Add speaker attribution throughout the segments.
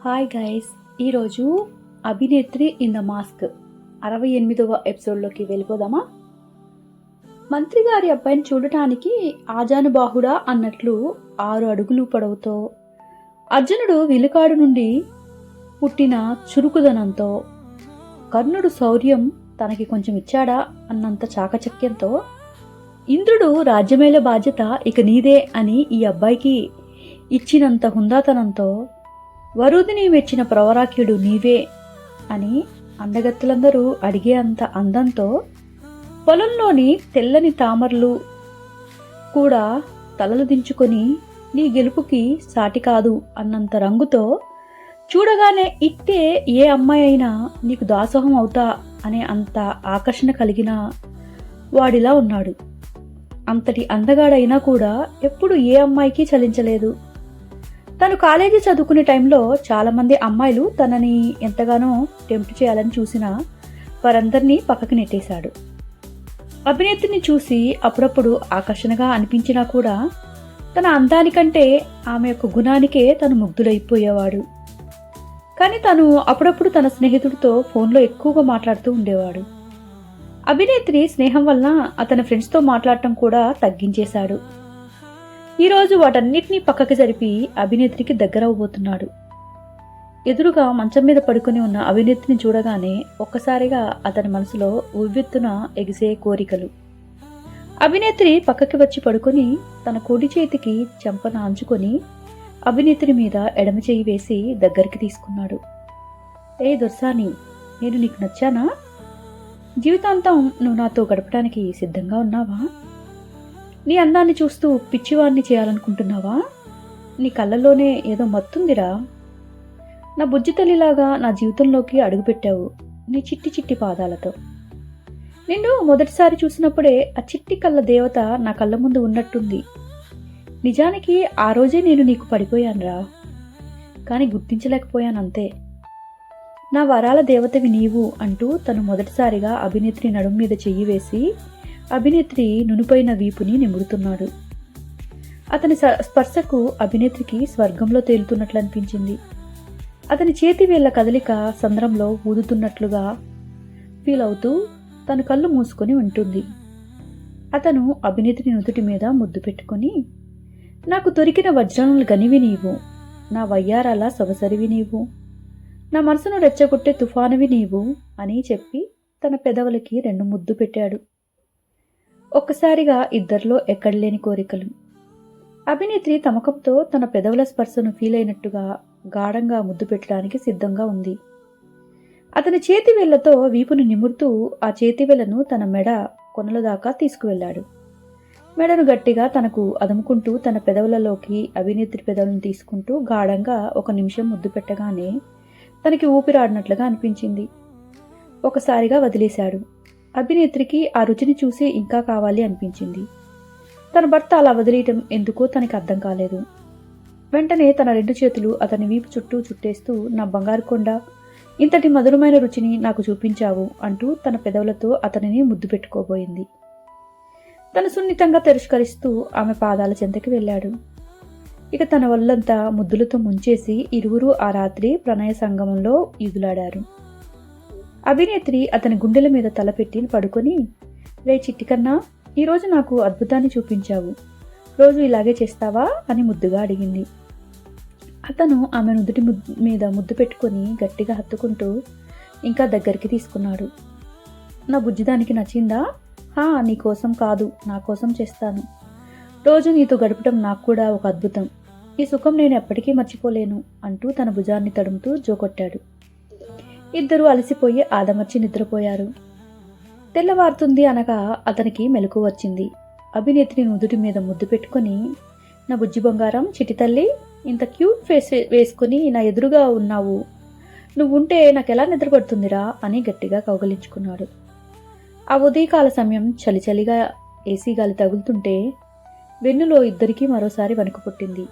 Speaker 1: Hi guys ఈరోజు అభినేత్రి in the mask అరవై ఎనిమిదవ ఎపిసోడ్లోకి వెళ్ళిపోదామా? మంత్రి గారి అబ్బాయిని చూడటానికి ఆజానుబాహుడా అన్నట్లు ఆరు అడుగులు పొడవుతో అర్జునుడు విలుకాడు నుండి పుట్టిన చురుకుదనంతో కర్ణుడు శౌర్యం తనకి కొంచెం ఇచ్చాడా అన్నంత చాకచక్యంతో ఇంద్రుడు రాజ్యమేల బాధ్యత ఇక నీదే అని ఈ అబ్బాయికి ఇచ్చినంత హుందాతనంతో వరుదిని మెచ్చిన ప్రవరాఖ్యుడు నీవే అని అందగత్తులందరూ అడిగే అంత అందంతో పొలంలోని తెల్లని తామరలు కూడా తలలు దించుకొని నీ గెలుపుకి సాటి కాదు అన్నంత రంగుతో చూడగానే ఇట్టే ఏ అమ్మాయి అయినా నీకు దాసోహం అవుతా అనే అంత ఆకర్షణ కలిగిన వాడిలా ఉన్నాడు. అంతటి అందగాడైనా కూడా ఎప్పుడు ఏ అమ్మాయికి చలించలేదు. తను కాలేజీ చదువుకునే టైంలో చాలామంది అమ్మాయిలు తనని ఎంతగానో టెంప్ట్ చేయాలని చూసినా వారందరినీ పక్కకి నెట్టేశాడు. అభినేత్రిని చూసి అప్పుడప్పుడు ఆకర్షణగా అనిపించినా కూడా తన అందానికంటే ఆమె యొక్క గుణానికే తను ముగ్ధులైపోయేవాడు. కానీ తను అప్పుడప్పుడు తన స్నేహితుడితో ఫోన్లో ఎక్కువగా మాట్లాడుతూ ఉండేవాడు. అభినేత్రి స్నేహం వలన అతని ఫ్రెండ్స్తో మాట్లాడటం కూడా తగ్గించేశాడు. ఈరోజు వాటన్నిటినీ పక్కకి జరిపి అభినేత్రికి దగ్గరవబోతున్నాడు ఎదురుగా మంచం మీద పడుకుని ఉన్న అభినేత్రిని చూడగానే ఒక్కసారిగా అతని మనసులో ఉవ్వెత్తున ఎగిసే కోరికలు. అభినేత్రి పక్కకి వచ్చి పడుకొని తన కుడి చేతికి చెంపన అంచుకొని అభినేత్రి మీద ఎడమ చేయి వేసి దగ్గరికి తీసుకున్నాడు. ఏ దుర్సాని నేను నీకు నచ్చానా? జీవితాంతం నువ్వు నాతో గడపడానికి సిద్ధంగా ఉన్నావా? నీ అందాన్ని చూస్తూ పిచ్చివాడిని చేయాలనుకుంటున్నావా? నీ కళ్ళల్లోనే ఏదో మత్తుందిరా. నా బుజ్జి తల్లిలాగా నా జీవితంలోకి అడుగుపెట్టావు నీ చిట్టి చిట్టి పాదాలతో. నిన్ను మొదటిసారి చూసినప్పుడే ఆ చిట్టి కళ్ళ దేవత నా కళ్ళ ముందు ఉన్నట్టుంది. నిజానికి ఆ రోజే నేను నీకు పడిపోయానురా. కానీ గుర్తించలేకపోయాను అంతే. నా వరాల దేవతవి నీవు అంటూ తను మొదటిసారిగా అభినేత్రి నడుం మీద చెయ్యి వేసి అభినేత్రి నునుపైన వీపుని నిమురుతున్నాడు. అతని స్పర్శకు అభినేత్రికి స్వర్గంలో తేలుతున్నట్లు అనిపించింది అతని చేతి వేళ్ళ కదలిక సంద్రంలో ఊదుతున్నట్లుగా ఫీల్ అవుతూ తన కళ్ళు మూసుకొని ఉంటుంది. అతను అభినేత్రి నుదుటి మీద ముద్దు పెట్టుకొని నాకు దొరికిన వజ్రములు గనివి నీవు నా వయ్యారాల సొగసరివి నీవు నా మనసును రెచ్చగొట్టే తుఫానువి నీవు అని చెప్పి తన పెదవులకి రెండు ముద్దు పెట్టాడు. ఒక్కసారిగా ఇద్దరిలో ఎక్కడలేని కోరికలు. అభినేత్రి తమకంతో తన పెదవుల స్పర్శను ఫీల్ అయినట్టుగా గాఢంగా ముద్దు పెట్టడానికి సిద్ధంగా ఉంది. అతని చేతి వేళ్ళతో వీపును నిమురుతూ ఆ చేతి వేళ్ళను తన మెడ కొనల దాకా తీసుకువెళ్ళాడు. మెడను గట్టిగా తనకు అదుముకుంటూ తన పెదవులలోకి అభినేత్రి పెదవులను తీసుకుంటూ గాఢంగా ఒక నిమిషం ముద్దు పెట్టగానే తనకి ఊపిరాడినట్లుగా అనిపించింది. ఒకసారిగా వదిలేశాడు. అభినేత్రికి ఆ రుచిని చూసి ఇంకా కావాలి అనిపించింది. తన భర్త అలా వదిలేయటం ఎందుకో తనకి అర్థం కాలేదు. వెంటనే తన రెండు చేతులు అతని వీపు చుట్టూ చుట్టేస్తూ నా బంగారు కొండ ఇంతటి మధురమైన రుచిని నాకు చూపించావు అంటూ తన పెదవులతో అతనిని ముద్దు పెట్టుకోబోయింది. తను సున్నితంగా తిరస్కరిస్తూ ఆమె పాదాల చెంతకి వెళ్ళాడు. ఇక తన వల్లంతా ముద్దులతో ముంచేసి ఇరువురు ఆ రాత్రి ప్రణయ సంగమంలో ఈదులాడారు. అభినేత్రి అతని గుండెల మీద తలపెట్టి పడుకొని రే చిట్టికన్నా ఈరోజు నాకు అద్భుతాన్ని చూపించావు. రోజు ఇలాగే చేస్తావా? అని ముద్దుగా అడిగింది. అతను ఆమె నుదుటి ముద్దు మీద ముద్దు పెట్టుకొని గట్టిగా హత్తుకుంటూ ఇంకా దగ్గరికి తీసుకున్నాడు. నా బుజ్జి దానికి నచ్చిందా? హా నీ కోసం కాదు నా కోసం చేస్తాను. రోజు నీతో గడపడం నాకు కూడా ఒక అద్భుతం. ఈ సుఖం నేను ఎప్పటికీ మర్చిపోలేను అంటూ తన భుజాన్ని తడుముతూ జోకొట్టాడు. ఇద్దరూ అలసిపోయి ఆదమర్చి నిద్రపోయారు. తెల్లవారుతుంది అనగా అతనికి మెలకు వచ్చింది. అభినేత్రి నుదుటి మీద ముద్దు పెట్టుకొని నా బుజ్జి బంగారం చిటితల్లి ఇంత క్యూట్ ఫేస్ వేసుకుని నా ఎదురుగా ఉన్నావు. నువ్వుంటే నాకు ఎలా అని గట్టిగా కౌగలించుకున్నాడు. ఆ ఉదయకాల సమయం చలి చలిగా ఏసీ గాలి తగులుతుంటే వెన్నులో ఇద్దరికీ మరోసారి వణుకు పుట్టింది.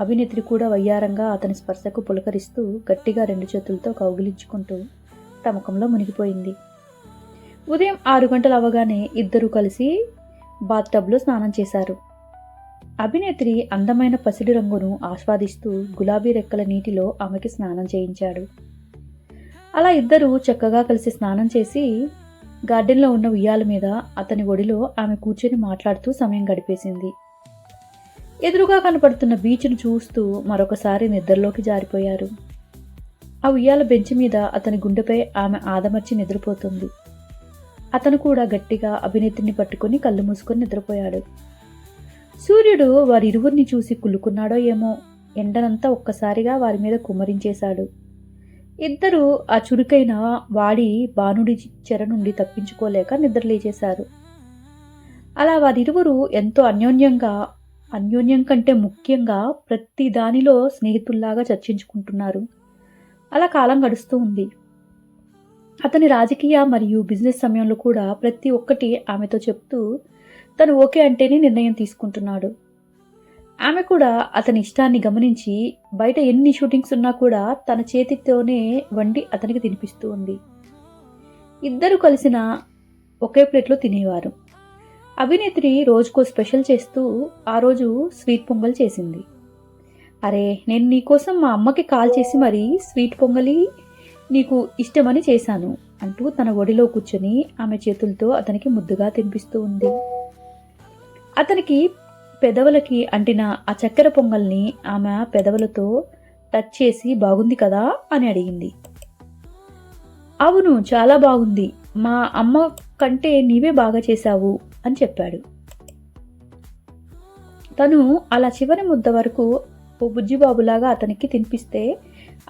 Speaker 1: అభినేత్రి కూడా వయ్యారంగా అతని స్పర్శకు పులకరిస్తూ గట్టిగా రెండు చేతులతో కౌగిలించుకుంటూ తమకంలో మునిగిపోయింది. ఉదయం ఆరు గంటలు అవగానే ఇద్దరూ కలిసి బాత్ టబ్లో స్నానం చేశారు. అభినేత్రి అందమైన పసిడి రంగును ఆస్వాదిస్తూ గులాబీ రెక్కల నీటిలో ఆమెకి స్నానం చేయించాడు. అలా ఇద్దరూ చక్కగా కలిసి స్నానం చేసి గార్డెన్లో ఉన్న ఉయ్యాల మీద అతని ఒడిలో ఆమె కూర్చొని మాట్లాడుతూ సమయం గడిపేసింది. ఎదురుగా కనపడుతున్న బీచ్ను చూస్తూ మరొకసారి నిద్రలోకి జారిపోయారు. ఆ ఉయ్యాల బెంచ్ మీద అతని గుండెపై ఆమె ఆదమర్చి నిద్రపోతుంది. అతను కూడా గట్టిగా అభినేత్రిని పట్టుకొని కళ్ళు మూసుకొని నిద్రపోయాడు. సూర్యుడు వారిరువురిని చూసి కుళ్ళుకున్నాడో ఏమో ఎండనంతా ఒక్కసారిగా వారి మీద కుమ్మరించేశాడు. ఇద్దరూ ఆ చురుకైన వాడి బాణుడి చెర నుండి తప్పించుకోలేక నిద్రలేచేశారు. అలా వారిరువురు ఎంతో అన్యోన్యంగా అన్యోన్యం కంటే ముఖ్యంగా ప్రతి దానిలో స్నేహితుల్లాగా చర్చించుకుంటున్నారు. అలా కాలం గడుస్తూ ఉంది. అతని రాజకీయ మరియు బిజినెస్ సమయంలో కూడా ప్రతి ఒక్కటి ఆమెతో చెప్తూ తను ఓకే అంటేనే నిర్ణయం తీసుకుంటున్నాడు. ఆమె కూడా అతని ఇష్టాన్ని గమనించి బయట ఎన్ని షూటింగ్స్ ఉన్నా కూడా తన చేతితోనే వండి అతనికి తినిపిస్తూ ఉంది. ఇద్దరు కలిసిన ఒకే ప్లేట్లో తినేవారు. అభినేత్రి రోజుకో స్పెషల్ చేస్తూ ఆ రోజు స్వీట్ పొంగల్ చేసింది. అరే నేను నీకోసం మా అమ్మకి కాల్ చేసి మరీ స్వీట్ పొంగలి నీకు ఇష్టమని చేశాను అంటూ తన ఒడిలో కూర్చొని ఆమె చేతులతో అతనికి ముద్దుగా తినిపిస్తూ ఉంది. అతనికి పెదవులకి అంటిన ఆ చక్కెర పొంగల్ని ఆమె పెదవులతో టచ్ చేసి బాగుంది కదా అని అడిగింది. అవును చాలా బాగుంది. మా అమ్మ కంటే నీవే బాగా చేశావు. అని చెప్పాడు. తను అలా చివరి ముద్ద వరకు ఓ బుజ్జిబాబులాగా అతనికి తినిపిస్తే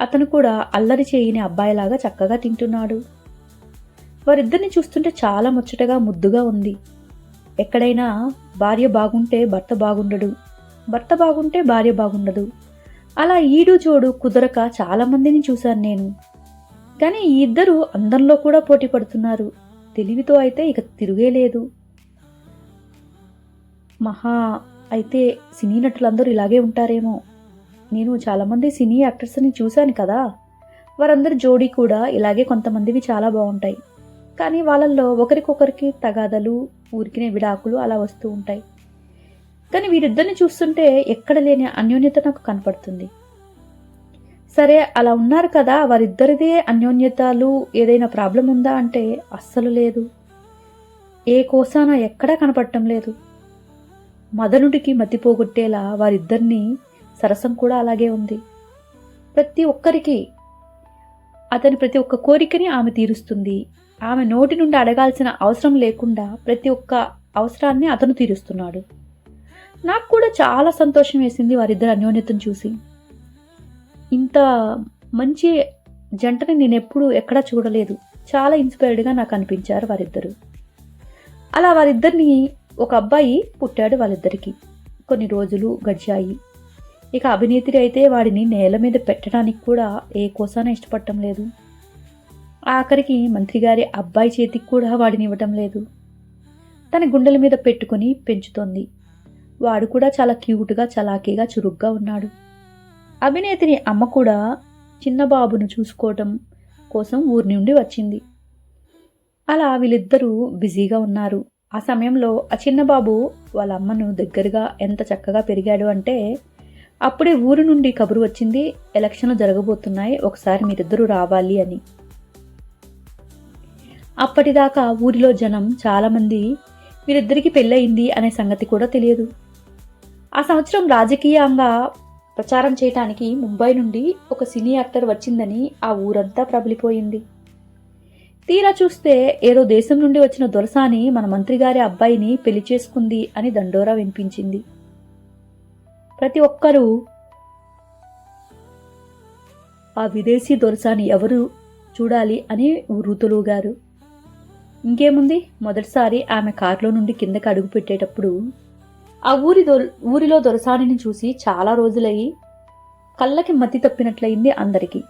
Speaker 1: అతను కూడా అల్లరి చేయని అబ్బాయిలాగా చక్కగా తింటున్నాడు. వారిద్దరిని చూస్తుంటే చాలా ముచ్చటగా ముద్దుగా ఉంది. ఎక్కడైనా భార్య బాగుంటే భర్త బాగుండడు భర్త బాగుంటే భార్య బాగుండదు. అలా ఈడు జోడు కుదరక చాలామందిని చూశాను నేను. కానీ ఈ ఇద్దరు అందంలో కూడా పోటీ పడుతున్నారు. తెలివితో అయితే ఇక తిరిగేలేదు లేదు. మహా అయితే సినీ నటులందరూ ఇలాగే ఉంటారేమో. నేను చాలామంది సినీ యాక్టర్స్ని చూశాను కదా. వారందరి జోడీ కూడా ఇలాగే కొంతమందివి చాలా బాగుంటాయి. కానీ వాళ్ళల్లో ఒకరికొకరికి తగాదలు ఊరికినే విడాకులు అలా వస్తూ ఉంటాయి. కానీ వీరిద్దరిని చూస్తుంటే ఎక్కడ లేని అన్యోన్యత నాకు కనపడుతుంది. సరే అలా ఉన్నారు కదా వారిద్దరిదే అన్యోన్యతలు ఏదైనా ప్రాబ్లం ఉందా అంటే అస్సలు లేదు. ఏ కోసాన ఎక్కడా కనపడటం లేదు. మదనుడికి మతిపోగొట్టేలా వారిద్దరిని సరసం కూడా అలాగే ఉంది. ప్రతి ఒక్కరికి అతని ప్రతి ఒక్క కోరికని ఆమె తీరుస్తుంది. ఆమె నోటి నుండి అడగాల్సిన అవసరం లేకుండా ప్రతి ఒక్క అవసరాన్ని అతను తీరుస్తున్నాడు. నాకు కూడా చాలా సంతోషం వేసింది వారిద్దరు అన్యోన్యతను చూసి. ఇంత మంచి జంటని నేను ఎప్పుడు ఎక్కడా చూడలేదు. చాలా ఇన్స్పైర్డ్గా నాకు అనిపించారు వారిద్దరు. అలా వారిద్దరిని ఒక అబ్బాయి పుట్టాడు వాళ్ళిద్దరికి. కొన్ని రోజులు గడిచాయి. ఇక అభినేత్రి అయితే వాడిని నేల మీద పెట్టడానికి కూడా ఏ కోసాన ఇష్టపడటం లేదు. ఆఖరికి మంత్రి గారి అబ్బాయి చేతికి కూడా వాడిని ఇవ్వటం లేదు. తన గుండెల మీద పెట్టుకుని పెంచుతోంది. వాడు కూడా చాలా క్యూట్గా చలాకీగా చురుగ్గా ఉన్నాడు. అభినేత్రి అమ్మ కూడా చిన్న బాబును చూసుకోవటం కోసం ఊరి నుండి వచ్చింది. అలా వీళ్ళిద్దరూ బిజీగా ఉన్నారు. ఆ సమయంలో ఆ చిన్నబాబు వాళ్ళ అమ్మను దగ్గరగా ఎంత చక్కగా పెరిగాడు అంటే అప్పుడే ఊరు నుండి కబురు వచ్చింది ఎలక్షన్లు జరగబోతున్నాయి ఒకసారి మీరిద్దరూ రావాలి అని. అప్పటిదాకా ఊరిలో జనం చాలామంది వీరిద్దరికి పెళ్ళయింది అనే సంగతి కూడా తెలియదు. ఆ సంవత్సరం రాజకీయంగా ప్రచారం చేయటానికి ముంబై నుండి ఒక సినీ యాక్టర్ వచ్చిందని ఆ ఊరంతా ప్రబలిపోయింది. తీరా చూస్తే ఏదో దేశం నుండి వచ్చిన దొరసాని మన మంత్రిగారి అబ్బాయిని పెళ్ళి చేసుకుంది అని దండోరా వినిపించింది. ప్రతి ఒక్కరూ ఆ విదేశీ దొరసాని ఎవరు చూడాలి అని ఊరుతులుగారు. ఇంకేముంది? మొదటిసారి ఆమె కారులో నుండి కిందకి అడుగు పెట్టేటప్పుడు ఆ ఊరి దొ ఊరిలో దొరసానిని చూసి చాలా రోజులయ్యి కళ్ళకి మతి తప్పినట్లయింది అందరికీ.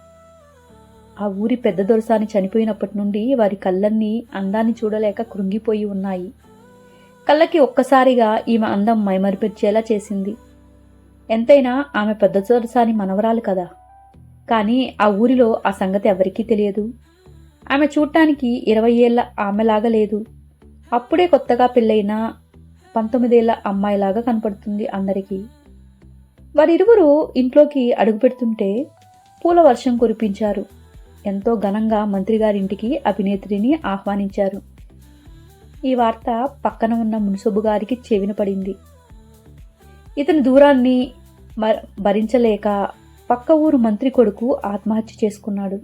Speaker 1: ఆ ఊరి పెద్ద దొరసాని చనిపోయినప్పటి నుండి వారి కళ్ళన్నీ అందాన్ని చూడలేక కృంగిపోయి ఉన్నాయి. కళ్ళకి ఒక్కసారిగా ఈమె అందం మైమరిపెచ్చేలా చేసింది. ఎంతైనా ఆమె పెద్ద దొరసాని మనవరాలు కదా. కానీ ఆ ఊరిలో ఆ సంగతి ఎవరికీ తెలియదు. ఆమె చూడటానికి ఇరవై ఏళ్ళ ఆమెలాగా లేదు. అప్పుడే కొత్తగా పెళ్ళైన పంతొమ్మిదేళ్ళ అమ్మాయిలాగా కనపడుతుంది అందరికీ. వారిరువురు ఇంట్లోకి అడుగుపెడుతుంటే పూల వర్షం కురిపించారు. ఎంతో ఘనంగా మంత్రిగారింటికి అభినేత్రిని ఆహ్వానించారు. ఈ వార్త పక్కన ఉన్న మున్సబు గారికి చెవిన పడింది. ఇతని దూరాన్ని భరించలేక పక్క ఊరు మంత్రి కొడుకు ఆత్మహత్య చేసుకున్నాడు.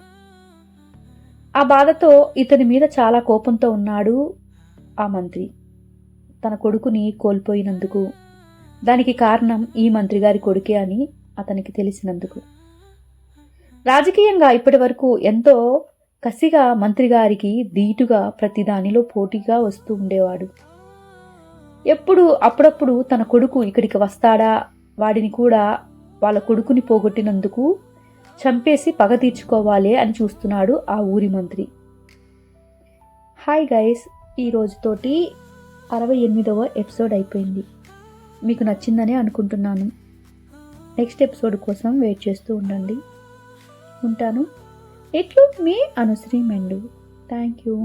Speaker 1: ఆ బాధతో ఇతని మీద చాలా కోపంతో ఉన్నాడు ఆ మంత్రి. తన కొడుకుని కోల్పోయినందుకు దానికి కారణం ఈ మంత్రిగారి కొడుకే అని అతనికి తెలిసినందుకు. రాజకీయంగా ఇప్పటి వరకు ఎంతో కసిగా మంత్రి గారికి ధీటుగా ప్రతిదానిలో పోటీగా వస్తూ ఉండేవాడు. ఎప్పుడు అప్పుడప్పుడు తన కొడుకు ఇక్కడికి వస్తాడా? వాడిని కూడా వాళ్ళ కొడుకుని పోగొట్టినందుకు చంపేసి పగ తీర్చుకోవాలి అని చూస్తున్నాడు ఆ ఊరి మంత్రి. హాయ్ గైస్ ఈ రోజుతోటి అరవై ఎనిమిదవ ఎపిసోడ్ అయిపోయింది. మీకు నచ్చిందని అనుకుంటున్నాను. నెక్స్ట్ ఎపిసోడ్ కోసం వెయిట్ చేస్తూ ఉండండి. ఉంటాను ఇట్లు మీ అనుశ్రీ మెండు. Thank you